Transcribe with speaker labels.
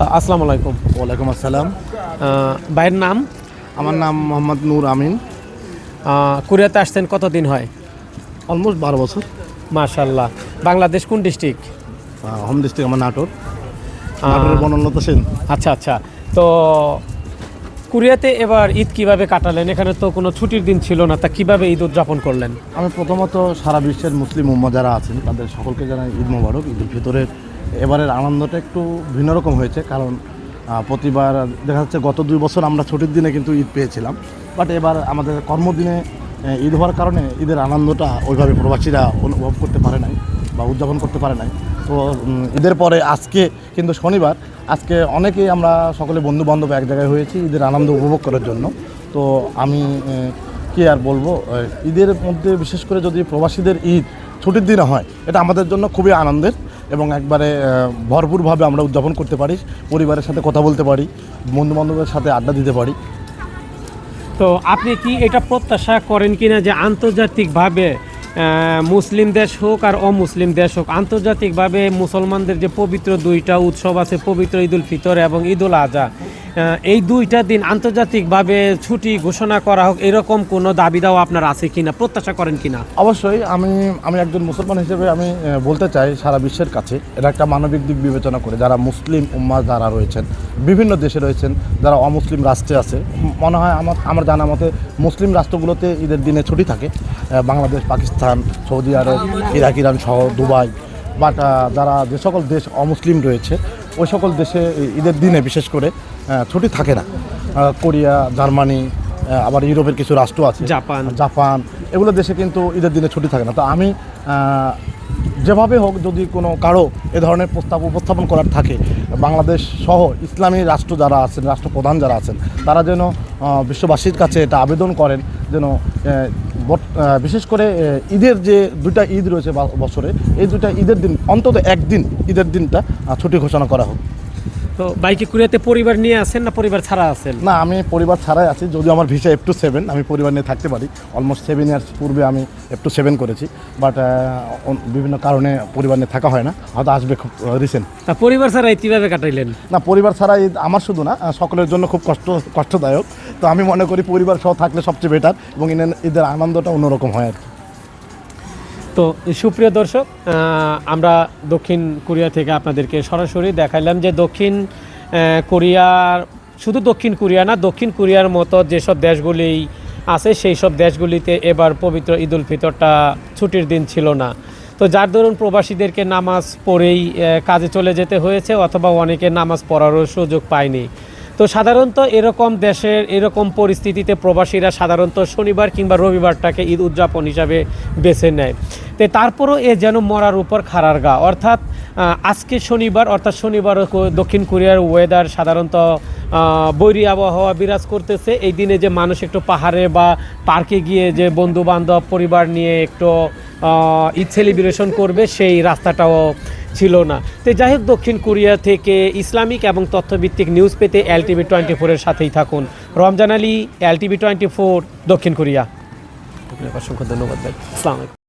Speaker 1: আসসালামু আলাইকুম।
Speaker 2: ওয়ালাইকুম আসসালাম।
Speaker 1: ভাইয়ের নাম?
Speaker 2: আমার নাম মোহাম্মদ নূর আমিন।
Speaker 1: কোরিয়াতে আসছেন কতদিন হয়?
Speaker 2: অলমোস্ট বারো বছর।
Speaker 1: মাশাল্লাহ বাংলাদেশ কোন ডিস্ট্রিক্ট?
Speaker 2: হোম ডিস্ট্রিক্ট আমার নাটোর। বনলতা সেন।
Speaker 1: আচ্ছা আচ্ছা। তো কোরিয়াতে এবার ঈদ কীভাবে কাটালেন? এখানে তো কোনো ছুটির দিন ছিল না তা কীভাবে ঈদ উদযাপন করলেন?
Speaker 2: আমি প্রথমত সারা বিশ্বের মুসলিম উম্মা যারা আছেন তাদের সকলকে জানাই ঈদ মোবারক। ঈদের ভিতরের এবারের আনন্দটা একটু ভিন্ন রকম হয়েছে, কারণ প্রতিবার দেখা যাচ্ছে গত দুই বছর আমরা ছুটির দিনে কিন্তু ঈদ পেয়েছিলাম। বাট এবার আমাদের কর্মদিনে ঈদ হওয়ার কারণে ঈদের আনন্দটা ওইভাবে প্রবাসীরা অনুভব করতে পারে নাই বা উদযাপন করতে পারে নাই। তো ঈদের পরে আজকে কিন্তু শনিবার, আজকে অনেকেই আমরা সকলে বন্ধু বান্ধব এক জায়গায় হয়েছি ঈদের আনন্দ উপভোগ করার জন্য। তো আমি কি আর বলব ঈদের মধ্যে বিশেষ করে যদি প্রবাসীদের ঈদ ছুটির দিনে হয়, এটা আমাদের জন্য খুবই আনন্দের। এবং একবারে ভরপুরভাবে আমরা উদযাপন করতে পারি, পরিবারের সাথে কথা বলতে পারি বন্ধু বান্ধবের সাথে আড্ডা দিতে পারি।
Speaker 1: তো আপনি কি এটা প্রত্যাশা করেন কিনা যে আন্তর্জাতিকভাবে মুসলিম দেশ হোক আর অমুসলিম দেশ হোক, আন্তর্জাতিকভাবে মুসলমানদের যে পবিত্র দুইটা উৎসব আছে, পবিত্র ঈদুল ফিতর এবং ঈদুল আজহা এই দুইটা দিন আন্তর্জাতিকভাবে ছুটি ঘোষণা করা হোক, এরকম কোনো দাবি দাও আপনার আছে কি না প্রত্যাশা করেন কি না
Speaker 2: অবশ্যই, আমি আমি একজন মুসলমান হিসেবে আমি বলতে চাই সারা বিশ্বের কাছে, এটা একটা মানবিক দিক বিবেচনা করে, যারা মুসলিম উম্মা যারা রয়েছেন, বিভিন্ন দেশে রয়েছেন, যারা অমুসলিম রাষ্ট্রে আছে, মনে হয় আমার আমার জানা মতে মুসলিম রাষ্ট্রগুলোতে ঈদের দিনে ছুটি থাকে Bangladesh, Pakistan, Saudi Arab, Iraq, Iran সহ দুবাই, বাট যারা যে সকল দেশ অমুসলিম রয়েছে ওই সকল দেশে ঈদের দিনে বিশেষ করে ছুটি থাকে না। কোরিয়া জার্মানি আবার ইউরোপের কিছু রাষ্ট্র আছে।
Speaker 1: জাপান।
Speaker 2: জাপান এগুলো দেশে কিন্তু ঈদের দিনে ছুটি থাকে না। তো আমি যেভাবে হোক যদি কোনো কারও এ ধরনের প্রস্তাব উপস্থাপন করার থাকে বাংলাদেশ সহ ইসলামী রাষ্ট্র যারা আছেন রাষ্ট্রপ্রধান যারা আছেন তারা যেন বিশ্ববাসীর কাছে এটা আবেদন করেন যেন বিশেষ করে ঈদের যে দুটা ঈদ রয়েছে বছরে, এই দুটা ঈদের দিন, অন্তত একদিন, ঈদের দিনটা ছুটি ঘোষণা করা হোক।
Speaker 1: তো বাইকে কোরিয়াতে পরিবার নিয়ে আছেন না পরিবার ছাড়া আছেন?
Speaker 2: না আমি পরিবার ছাড়াই আছি। যদিও আমার ভিসা এফ টু সেভেন আমি পরিবার নিয়ে থাকতে পারি। অলমোস্ট সেভেন ইয়ার্স পূর্বে আমি এফ টু সেভেন করেছি। বাট বিভিন্ন কারণে পরিবার নিয়ে থাকা হয় না। হয়তো আসবে খুব রিসেন্ট
Speaker 1: তা পরিবার ছাড়া কীভাবে কাটাইলেন?
Speaker 2: না পরিবার ছাড়া আমার শুধু না সকলের জন্য খুব কষ্ট কষ্টদায়ক। তো আমি মনে করি পরিবার সহ থাকলে সবচেয়ে বেটার এবং এদের আনন্দটা অন্যরকম হয় আর কি।
Speaker 1: তো সুপ্রিয় দর্শক আমরা দক্ষিণ কোরিয়া থেকে আপনাদেরকে সরাসরি দেখাইলাম যে দক্ষিণ কোরিয়ার, শুধু দক্ষিণ কোরিয়া না, দক্ষিণ কোরিয়ার মতো যেসব দেশগুলি আছে, সেই সব দেশগুলিতে এবার পবিত্র ঈদুল ফিতরটা ছুটির দিন ছিল না। তো যার দরুন প্রবাসীদেরকে নামাজ পড়েই কাজে চলে যেতে হয়েছে, অথবা অনেকে নামাজ পড়ারও সুযোগ পায়নি। তো সাধারণত এরকম দেশের এরকম পরিস্থিতিতে প্রবাসীরা সাধারণত শনিবার কিংবা রবিবারটাকে ঈদ উদযাপন হিসাবে বেছে নেয়। তো তারপরও এ যেন মরার উপর খারার গা। অর্থাৎ আজকে শনিবার, অর্থাৎ শনিবার দক্ষিণ কোরিয়ার ওয়েদার সাধারণত বৈরী আবহাওয়া বিরাজ করতেছে। এই দিনে যে মানুষ একটু পাহাড়ে বা পার্কে গিয়ে যে বন্ধু বান্ধব পরিবার নিয়ে একটু ঈদ সেলিব্রেশন করবে, সেই রাস্তাটাও ছিল না। তো যাই হোক, দক্ষিণ কোরিয়া থেকে ইসলামিক এবং তথ্যভিত্তিক নিউজ পেতে এল টিভি টোয়েন্টি ফোরের সাথেই থাকুন। Ramzan Ali, L TV twenty four, দক্ষিণ কোরিয়া। অসংখ্য ধন্যবাদ, ভাই। আসসালামু আলাইকুম।